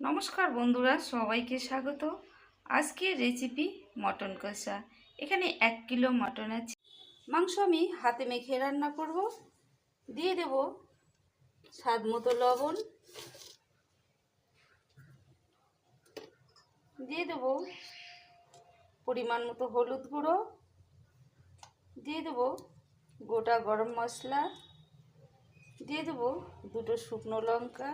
নমস্কার বন্ধুরা, সবাইকে স্বাগত। আজকের রেসিপি মটন কষা। এখানে এক কিলো মটন আছে। মাংস আমি হাতে মেখে রান্না করব। দিয়ে দেব স্বাদ মতো লবণ। দিয়ে দেব পরিমাণ মতো হলুদ গুঁড়ো। দিয়ে দেব গোটা গরম মশলা। দিয়ে দেব দুটো শুকনো লঙ্কা।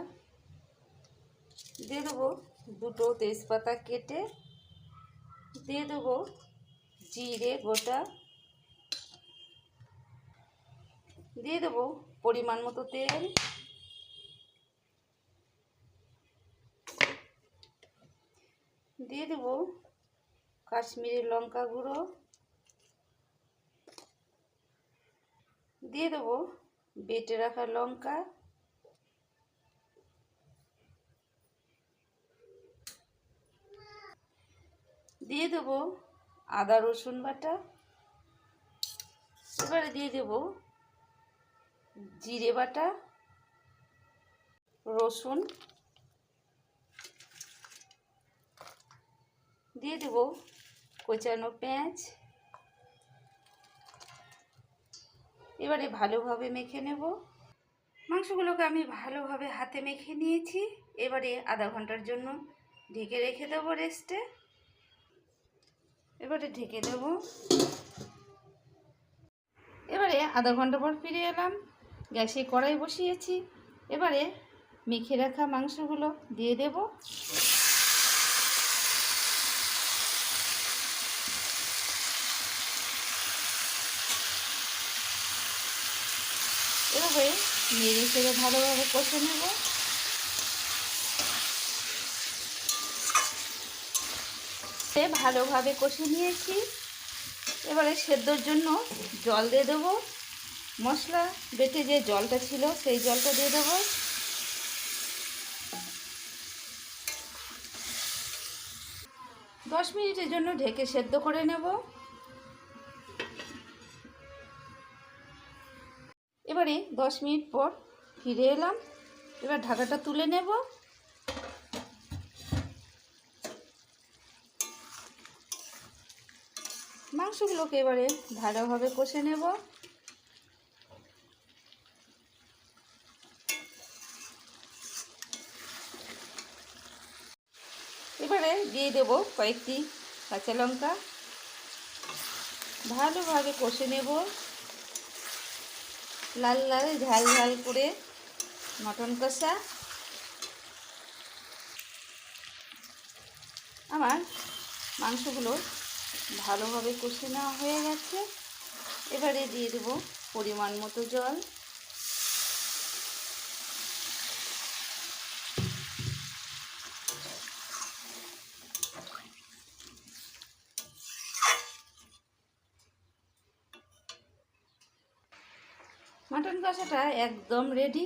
দিয়ে দেবো দুটো তেজপাতা কেটে, দিয়ে দেবো জিরে গোটা, দিয়ে দেবো পরিমাণ মতো তেল, দিয়ে দেবো কাশ্মীরি লঙ্কা গুঁড়ো, দিয়ে দেবো বেটে রাখা লঙ্কা দিয়ে দেবো আদা, রসুন বাটা। এবারে দিয়ে দেবো জিরে বাটা, রসুন। দিয়ে দেবো কোচানো পেঁয়াজ। এবারে ভালোভাবে মেখে নেব। মাংসগুলোকে আমি ভালোভাবে হাতে মেখে নিয়েছি। এবারে আধা ঘণ্টার জন্য ঢেকে রেখে দেবো রেস্টে। এবারে ঢেকে দেব। এবারে আধা ঘণ্টা পর ফিরে এলাম। গ্যাসে কড়াই বসিয়েছি। এবারে মেখে রাখা মাংসগুলো দিয়ে দেব। এভাবে নেড়ে চেড়ে ভালোভাবে কষে নেব। ভালোভাবে কষে নিয়েছি। এবারে সেদ্ধর জন্য জল দিয়ে দেবো। মশলা বেটে যে জলটা ছিল সেই জলটা দিয়ে দেবো। দশ মিনিটের জন্য ঢেকে সেদ্ধ করে নেব। এবারে দশ মিনিট পর ফিরে এলাম। এবার ঢাকাটা তুলে নেব। মাংসগুলোকে এবারে ভালোভাবে কষে নেব। এবারে দিয়ে দেব কয়েকটি কাঁচা লঙ্কা। ভালোভাবে কষে নেব। লাল লাল, ঝাল ঝাল করে মটন কষা। আমার মাংসগুলো ভালোভাবে কষে নেওয়া হয়ে গেছে। এবারে দিয়ে দেবো পরিমাণ মতো জল। মাটন কষাটা একদম রেডি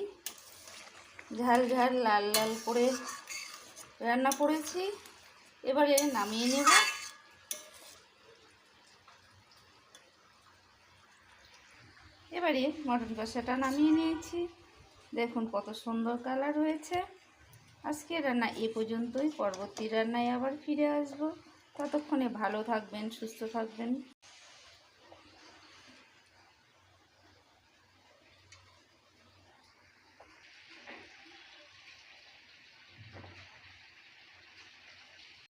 ঝাল ঝাল, লাল লাল করে রান্না করেছি। এবারে নামিয়ে নেব। এবারে মটন কষাটা নামিয়ে নিয়েছি। দেখুন কত সুন্দর কালার হয়েছে। আজকে রান্না এ পর্যন্তই। পরবর্তী রান্নায় আবার ফিরে আসব। ততক্ষণে ভালো থাকবেন, সুস্থ থাকবেন।